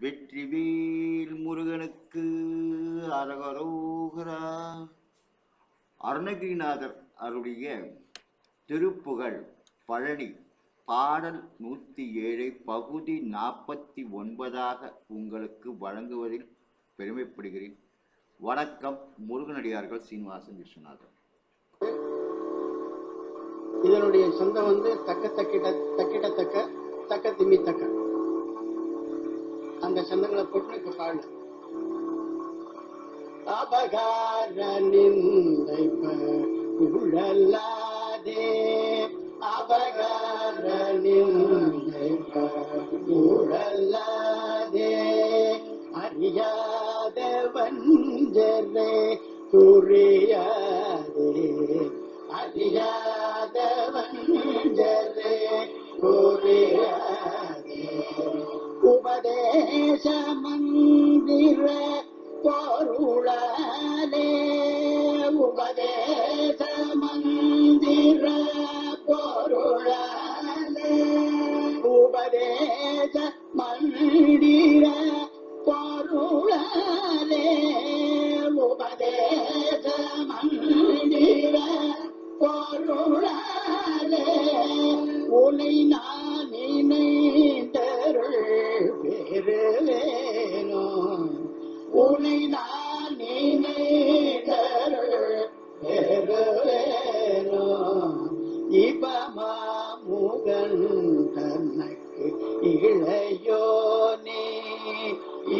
வெற்றிவேல் முருகனுக்கு அரகரோகரா. அருணகிரிநாதர் அருடைய திருப்புகழ் பழனி பாடல் நூற்றி ஏழை பகுதி நாற்பத்தி ஒன்பதாக உங்களுக்கு வழங்குவதில் பெருமைப்படுகிறேன். வணக்கம் முருகனடியார்கள் சீனிவாசன் விஸ்வநாதன் இதனுடைய சொந்தம் வந்து தக்க தக்கிட தக்கிடத்தக்க தக்க திமித்தக்க. திம்மி அந்த சந்தங்களை போட்டு இப்ப பாடு. அபகார நிந்தை உழல்லாதே அபகார நிந்தை உழல்லாதே அறியாத வஞ்சரே புரியாதே அறியாத வஞ்சரே புரியாதே உபதேசமந்திர பொருளாலே உபதேச பொருளாலே உபதேச மந்திர பொருளாலே உபதேச மந்திர பொருளாலே உனை நான் உனை நான் நினைந்தருள் பெறுவேனோ இபமா முகன் தனக்கு இளையோனே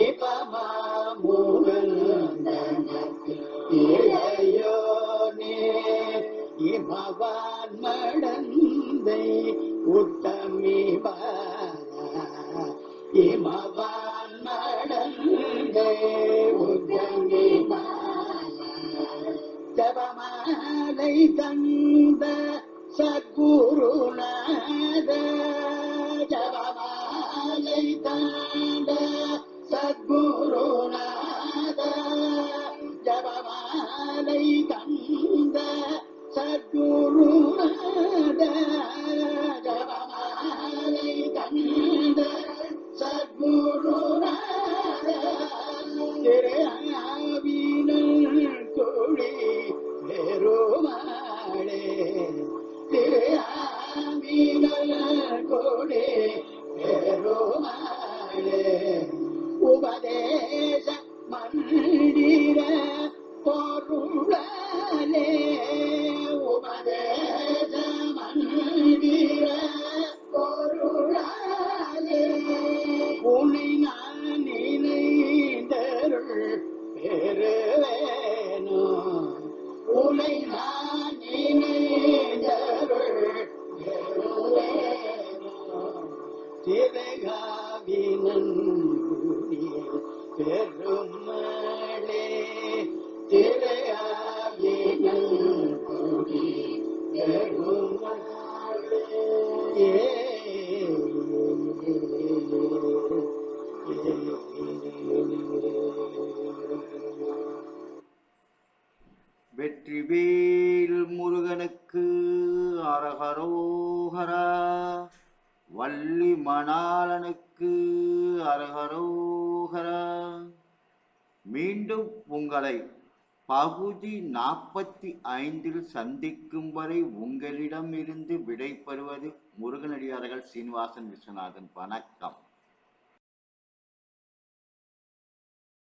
இபமா முகன் தனக்கு இளையோனே இமவான் மடந்தை உத்தமி இமவான் மடந்தை ஜபமாலை தந்த சத்குருநாத ஜபமாலை தந்த சத்குருநாத ஜபமாலை தந்த சத்குருநாத ஆவினல் பெருமாளே திரகாவினன் பெருமளே திரையாவினன் பெருமளே வெற்றிவேல் முருகனுக்கு அரகரோகரா வள்ளி மணாளனுக்கு அரகரோகரா. மீண்டும் உங்களை பகுதி நாற்பத்தி ஐந்தில் சந்திக்கும் வரை உங்களிடமிருந்து விடை பெறுவது முருகனடியார்கள் சீனிவாசன் விஸ்வநாதன் வணக்கம்.